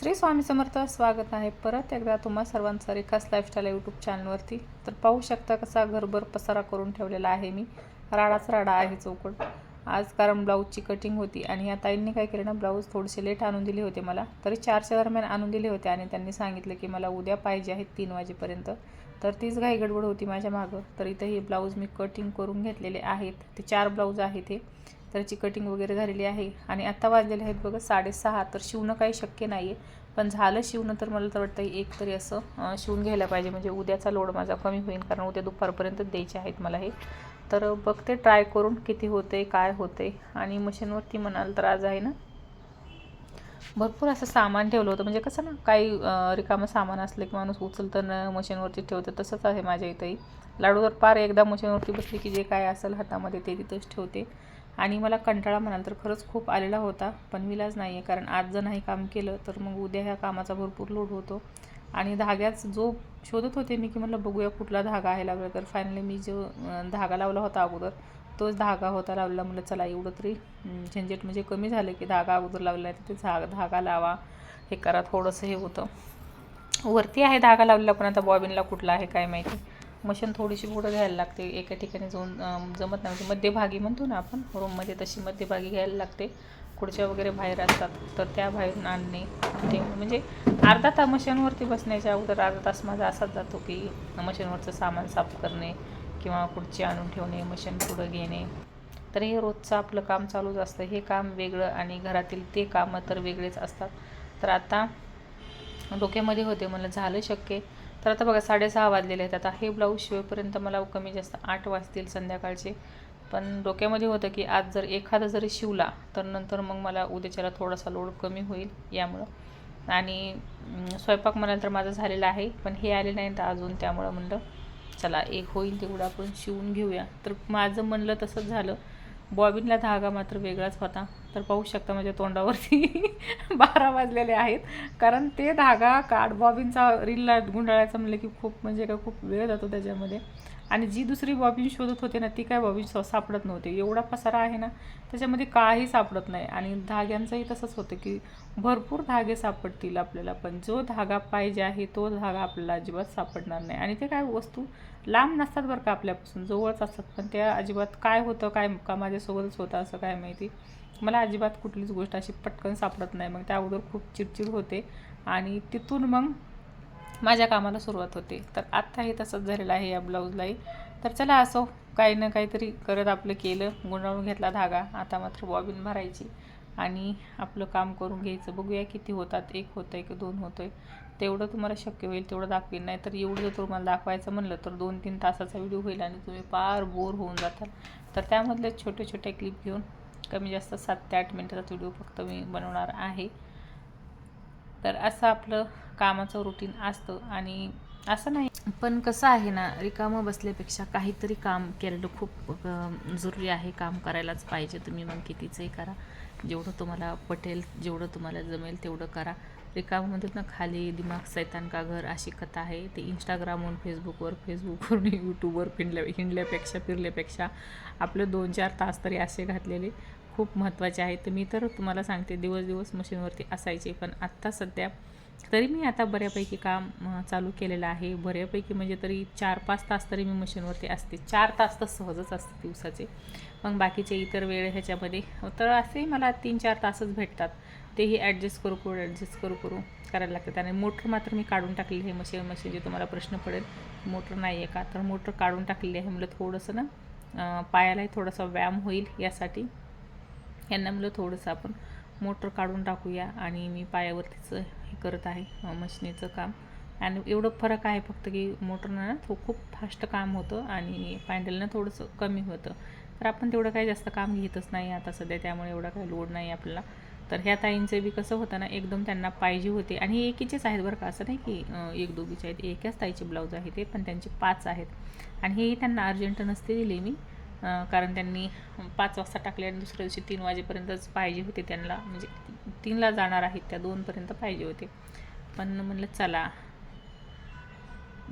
श्री स्वामी समर्थ स्वागत आहे परत एकदा तुम्हा सर्वांचं रेखास लाईफस्टाईल यूट्यूब चॅनलवरती तर पाहू शकता कसा घरभर पसारा करून ठेवलेला आहे मी. राडाच राडा आहे चौकट. आज कारण ब्लाऊजची कटिंग होती आणि या ताईंनी काय केलं ना ब्लाऊज थोडेसे लेट आणून दिले होते मला. तरी चारच्या दरम्यान आणून दिले होते आणि त्यांनी सांगितलं की मला उद्या पाहिजे आहेत तीन वाजेपर्यंत. तर तीच घाई गडबड होती माझ्या मागं. तर इथं हे ब्लाऊज मी कटिंग करून घेतलेले आहेत. ते चार ब्लाऊज आहेत हे. त्याची कटिंग वगैरे झालेली आहे. आणि आत्ता वाजलेले आहेत बघा साडेसहा तर शिवणं काही शक्य नाही आहे पण झालं शिवणं तर मला तर वाटतं एक तरी असं शिवून घ्यायला पाहिजे. म्हणजे उद्याचा लोड माझा कमी होईल कारण उद्या दुपारपर्यंत द्यायचे आहेत मला हे. तर बघते ट्राय करून किती होते काय होते आणि मशीनवरती म्हणाल तर आज आहे ना भरपूर असं सामान ठेवलं होतं. म्हणजे कसं ना काही रिकामं सामान असलं की माणूस उचलतं ना मशीनवरती ठेवतं तसंच आहे माझ्या इथंही. लाडू तर पार एकदा मशीनवरती बसली की जे काय असेल हातामध्ये ते तिथंच ठेवते. आणि मला कंटाळा म्हणाल तर खरंच खूप आलेला होता पण विलाज नाही आहे कारण आज जर नाही काम केलं तर मग उद्या ह्या कामाचा भरपूर लोड होतो. आणि धाग्याच जो शोधत होते मी की म्हटलं बघूया कुठला धागा आहे लागला. तर फायनली मी जो धागा लावला होता अगोदर तोच धागा होता लावला. म्हटलं चला एवढं तरी झंझट म्हणजे कमी झालं की धागा अगोदर लावला आहे तर ते झा धागा लावा. हे करा थोडंसं हे होतं. वरती आहे धागा लावलेला पण आता बॉबिनला कुठला आहे काय माहिती. मशीन थोडीशी पुढं घ्यायला लागते. एका ठिकाणी जाऊन जमत नाही. म्हणजे मध्यभागी म्हणतो ना आपण रूममध्ये तशी मध्यभागी घ्यायला लागते. खुर्च्या वगैरे बाहेर असतात तर त्या बाहेरून आणणे. ते म्हणजे अर्धा तास मशीनवरती बसण्याच्या अगोदर अर्धा तास माझा असाच जातो की मशीनवरचं सामान साफ करणे किंवा खुर्ची आणून ठेवणे मशीन पुढं घेणे. तर हे रोजचं आपलं काम चालूच असतं. हे काम वेगळं आणि घरातील ते कामं तर वेगळेच असतात. तर आता डोक्यामध्ये होते मला झालं शक्य. तर आता बघा साडेसहा वाजलेले आहेत. आता हे ब्लाऊज शिवेपर्यंत मला कमी जास्त आठ वाजतील संध्याकाळचे. पण डोक्यामध्ये होतं की आज जर एखादा जरी शिवला तर नंतर मग मला उद्याच्याला थोडासा लोड कमी होईल यामुळं. आणि स्वयंपाक म्हणाल तर माझा झालेला आहे पण हे आले नाही तर अजून त्यामुळं म्हणलं चला एक होईल तेवढं आपण शिवून घेऊया. तर माझं म्हणलं तसंच झालं. बॉबिनला धागा मात्र वेगळाच होता. तर पाहू शकता माझ्या तोंडावरती बारा वाजलेले आहेत. कारण ते धागा काढ बॉबिनचा रीलला गुंडाळायचं म्हणलं की खूप म्हणजे काय खूप वेळ जातो त्याच्यामध्ये. आणि जी दुसरी बॉबिन शोधत होते ना ती काय बॉबिन स- सापडत नव्हते. एवढा पसारा आहे ना त्याच्यामध्ये काही सापडत नाही. आणि धाग्यांचंही तसंच होतं की भरपूर धागे सापडतील आपल्याला पण जो धागा पाहिजे आहे तो धागा आपल्याला अजिबात सापडणार नाही. आणि ते काय वस्तू लांब नसतात बरं का आपल्यापासून जवळच असतात. पण त्या अजिबात काय होतं काय का माझ्यासोबतच होतं असं काय माहिती? मला अजिबात कुठलीच गोष्ट अशी पटकन सापडत नाही. मग त्या अगोदर खूप चिडचिड होते. आणि तिथून मग माझ्या कामाला सुरुवात होते. तर आत्ताही तसंच झालेलं आहे या ब्लाऊजलाही तर चला असो काही ना काहीतरी करत आपलं केलं गुंडाळून घेतला धागा. आता मात्र बॉबिन भरायची आणि आपलं काम करून घ्यायचं. बघूया किती होतात. एक होतं आहे की दोन होतं आहे तेवढं तुम्हाला शक्य होईल तेवढं दाखवेल नाही तर एवढं जर तुम्हाला दाखवायचं म्हणलं तर दोन तीन तासाचा व्हिडिओ होईल आणि तुम्ही फार बोर होऊन जाताल तर त्यामधले छोटे छोटे क्लिप घेऊन कमी जास्त सात ते आठ मिनटाचा व्हिडिओ फक्त मी बनवणार आहे. तर असं आपलं कामाचं रुटीन असतं आणि असं नाही. पण कसं आहे ना रिकामं बसल्यापेक्षा काहीतरी काम केलेलं खूप जरुरी आहे. काम करायलाच पाहिजे. तुम्ही मग कितीचंही करा. जेवढं तुम्हाला पटेल जेवढं तुम्हाला जमेल तेवढं करा. रिकाममध्ये ना खाली दिमाग सैतान का घर अशी कथा आहे. ते इंस्टाग्रामवरून फेसबुकवर फेसबुकवरून यूट्यूबवर फिरल्या हिंडल्यापेक्षा फिरल्यापेक्षा आपले दोन चार तास तरी असे घातलेले. खूप महत्त्वाचे आहेत तर मी तर तुम्हाला सांगते दिवस दिवस मशीनवरती असायचे. पण आत्ता सध्या तरी मी आता बऱ्यापैकी काम चालू केलेलं आहे. बऱ्यापैकी म्हणजे तरी चार पाच तास तरी मी मशीनवरती असते. चार तास तर सहजच असते दिवसाचे. मग बाकीचे इतर वेळ ह्याच्यामध्ये तर असेही मला तीन चार तासच भेटतात. तेही ॲडजस्ट करू करू ॲडजस्ट करू करू करायला लागतात. आणि मोटर मात्र मी काढून टाकलेली आहे मशीन मशीन जे तुम्हाला प्रश्न पडेल. मोटर नाही आहे का? तर मोटर काढून टाकलेली आहे. म्हणलं थोडंसं ना पायालाही थोडासा व्यायाम होईल यासाठी. यांना म्हणलं थोडंसं आपण मोटर काढून टाकूया आणि मी पायावरतीचं हे करत आहे अं, मशिनीचं काम. आणि एवढं फरक आहे फक्त की मोटरनं ना थो खूप फास्ट काम होतं आणि पॅन्डलनं थोडंसं कमी होतं. तर आपण तेवढं काही जास्त काम घेतच नाही आता सध्या त्यामुळे एवढा काही लोड नाही आपल्याला. तर ह्या ताईंचं बी कसं होतं ना एकदम त्यांना पाहिजे होते. आणि हे एकीचेच आहेत बरं का असं नाही की एक दोघीचे आहेत. एकाच ताईचे ब्लाऊज आहे ते पण त्यांचे पाच आहेत. आणि हेही त्यांना अर्जंट नसते दिले मी. कारण त्यांनी पाच वाजता टाकले आणि दुसऱ्या दिवशी तीन वाजेपर्यंतच पाहिजे होते त्यांना. म्हणजे तीनला जाणार आहेत त्या दोनपर्यंत पाहिजे होते. पण म्हणलं चला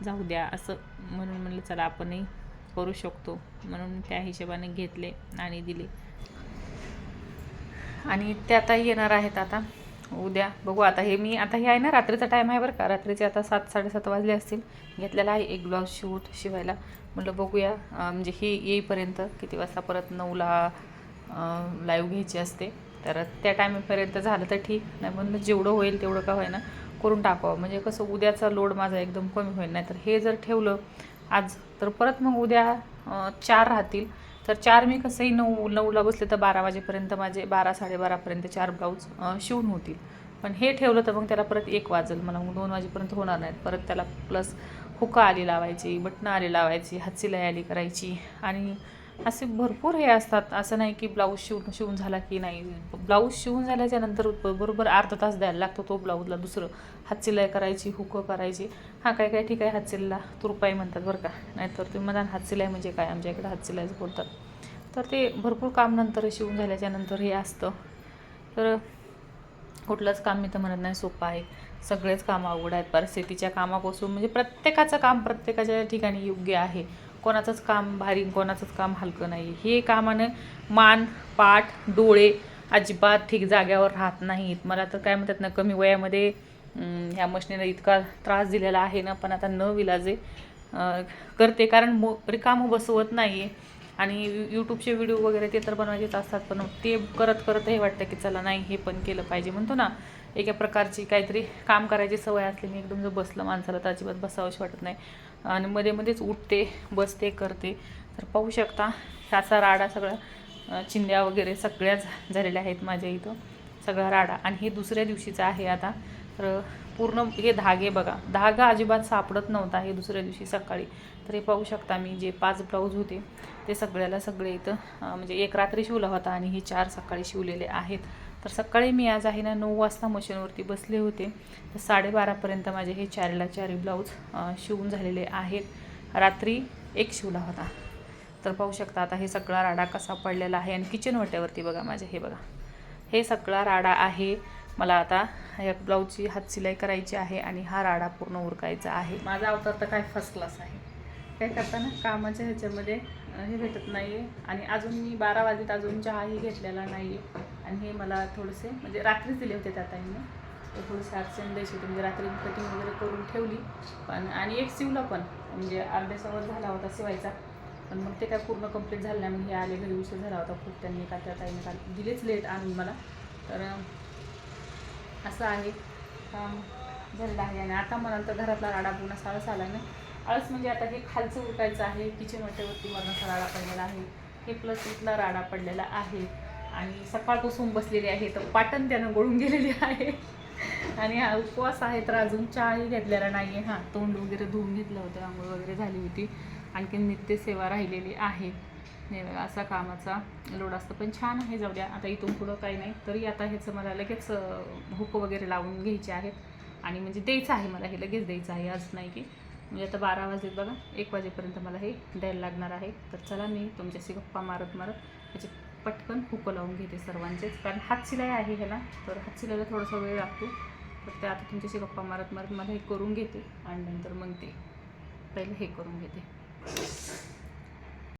जाऊ द्या असं म्हणून म्हणलं चला आपणही करू शकतो म्हणून त्या हिशोबाने घेतले आणि दिले. आणि ते आता येणार आहेत आता. उद्या बघू आता हे मी आता हे आहे ना रात्रीचा टाईम आहे बरं का. रात्रीचे आता सात साडेसात वाजले असतील. घेतलेला आहे एक ब्लाऊज शूट शिवायला. म्हटलं बघूया. म्हणजे हे येईपर्यंत किती वाजता परत नऊला लाईव्ह घ्यायची असते. तर त्या टायमिंगपर्यंत झालं तर ठीक. नाही म्हणलं जेवढं होईल तेवढं का होईना करून टाकावं. म्हणजे कसं उद्याचा लोड माझा एकदम कमी होईल. नाही तर हे जर ठेवलं आज तर परत मग उद्या चार राहतील. तर चार मी कसंही नऊ नऊला बसले तर बारा वाजेपर्यंत माझे बारा साडेबारापर्यंत चार ब्लाऊज शिवून होतील. पण हे ठेवलं तर मग त्याला परत एक वाजेल. मला मग दोन वाजेपर्यंत होणार नाहीत. परत त्याला प्लस हुका आली लावायची बटणं आली लावायची हातसिलाई आली करायची. आणि असे भरपूर हे असतात. असं नाही की ब्लाऊज शिवून शिवून झाला की नाही. ब्लाऊज शिवून झाल्याच्यानंतर बरोबर अर्धा तास द्यायला लागतो तो ब्लाऊजला. दुसरं हातसिलाई करायची हुकं करायची. हां काय काय ठीक आहे हातसिला तुरपाई म्हणतात बरं का. नाहीतर तुम्ही म्हणा हातसिलाई म्हणजे काय? आमच्या इकडे हातसिलाईच बोलतात. तर ते भरपूर काम नंतर शिवून झाल्याच्यानंतर हे असतं. तर कुठलंच काम मी तर म्हणत नाही सोपं आहे. सगळेच कामं अवघड आहेत. परिस्थितीच्या कामापासून म्हणजे प्रत्येकाचं काम प्रत्येकाच्या ठिकाणी योग्य आहे. कोणाचंच काम भारी कोणाचंच काम हलकं नाही. हे कामानं मान पाठ डोळे अजिबात ठीक जाग्यावर राहत नाहीत. मला तर काय म्हणतात ना कमी वयामध्ये ह्या मशनीनं इतका त्रास दिलेला आहे ना पण आता न विलाजे करते. कारण मो रिकामं बसवत नाही आहे आणि यूट्यूबचे व्हिडिओ वगैरे ते तर बनवायचेच असतात पण ते करत करत हे वाटतं की चला नाही हे पण केलं पाहिजे. म्हणतो ना एका प्रकारची काहीतरी काम करायची सवय असल्याने एकदम जर बसलं माणसाला तर अजिबात बसावंशी वाटत नाही. आणि मध्ये मध्येच उठते बसते करते. तर पाहू शकता असा राडा सगळा चिंध्या वगैरे सगळ्या झा- झालेल्या आहेत माझ्या इथं. सगळा राडा. आणि हे दुसऱ्या दिवशीचं आहे आता. तर पूर्ण हे धागे बघा. धागा अजिबात सापडत नव्हता हे दुसऱ्या दिवशी सकाळी. तर हे पाहू शकता मी जे पाच ब्लाऊज होते ते सगळ्याला सगळे इथं म्हणजे एक रात्री शिवला होता आणि हे चार सकाळी शिवलेले आहेत. तर सकाळी मी आज आहे ना नऊ वाजता मशीनवरती बसले होते. तर साडेबारापर्यंत माझे हे चारला चारी ब्लाऊज शिवून झालेले आहेत. रात्री एक शिवला होता. तर पाहू शकता आता हे सगळा राडा कसा पडलेला आहे. आणि किचन वाट्यावरती बघा माझे हे बघा. हे सगळा राडा आहे. मला आता या ब्लाऊजची हात सिलाई करायची आहे आणि हा राडा पूर्ण उरकायचा आहे. माझा अवतार तर काय फर्स्ट क्लास आहे. काय करताना कामाच्या ह्याच्यामध्ये हे भेटत नाही आहे आणि अजून मी बारा वाजेत अजून चहाही घेतलेला नाही आहे आणि हे मला थोडेसे म्हणजे रात्रीच दिले होते त्या ताईंनी. तर थोडेसे अडचण द्यायचे होते. म्हणजे रात्री कटिंग वगैरे करून ठेवली. पण आणि एक शिवला पण म्हणजे अर्ध्याच्यावर झाला होता शिवायचा. पण मग ते काय पूर्ण कंप्लीट झालं नाही. मग हे आले घरी उशीर झाला होता खूप. त्यांनी का त्या ताईने काल दिलेच लेट आणून मला. तर असं आहे. काम झालेलं आहे आणि आता म्हणाल तर घरातला राडा पूर्ण साळस आला ना आळस म्हणजे आता हे खालचं उरकायचं आहे किचन वाट्यावरती मरणाचा राडा पडलेला आहे. हे प्लस इथला राडा पडलेला आहे. आणि सकाळपासून बसलेली आहे तर पाटण त्यानं गळून गेलेली आहे. आणि हा उपवास आहे तर अजून चहाही घेतलेला नाही आहे हां तोंड वगैरे धुवून घेतलं होतं आंघोळ वगैरे झाली होती. आणखी नित्यसेवा राहिलेली आहे. असा कामाचा लोड असतं. पण छान आहे जाऊ द्या. आता इथून पुढं काही नाही. तरी आता ह्याचं मला लगेच हुक वगैरे लावून घ्यायचे आहेत आणि म्हणजे द्यायचं आहे मला हे लगेच द्यायचं आहे. आज नाही की म्हणजे आता बारा वाजलेत बघा. एक वाजेपर्यंत मला हे द्यायला लागणार आहे. तर चला मी तुमच्याशी गप्पा मारत मारत त्याचे पटकन हुकं लावून घेते सर्वांचेच. कारण हातशिलाई आहे ह्याला. तर हातशिलाईला थोडासा वेळ लागतो. तर ते आता तुमच्याशी गप्पा मारत मारत मला हे करून घेते. आणि नंतर मग ते पहिले हे करून घेते.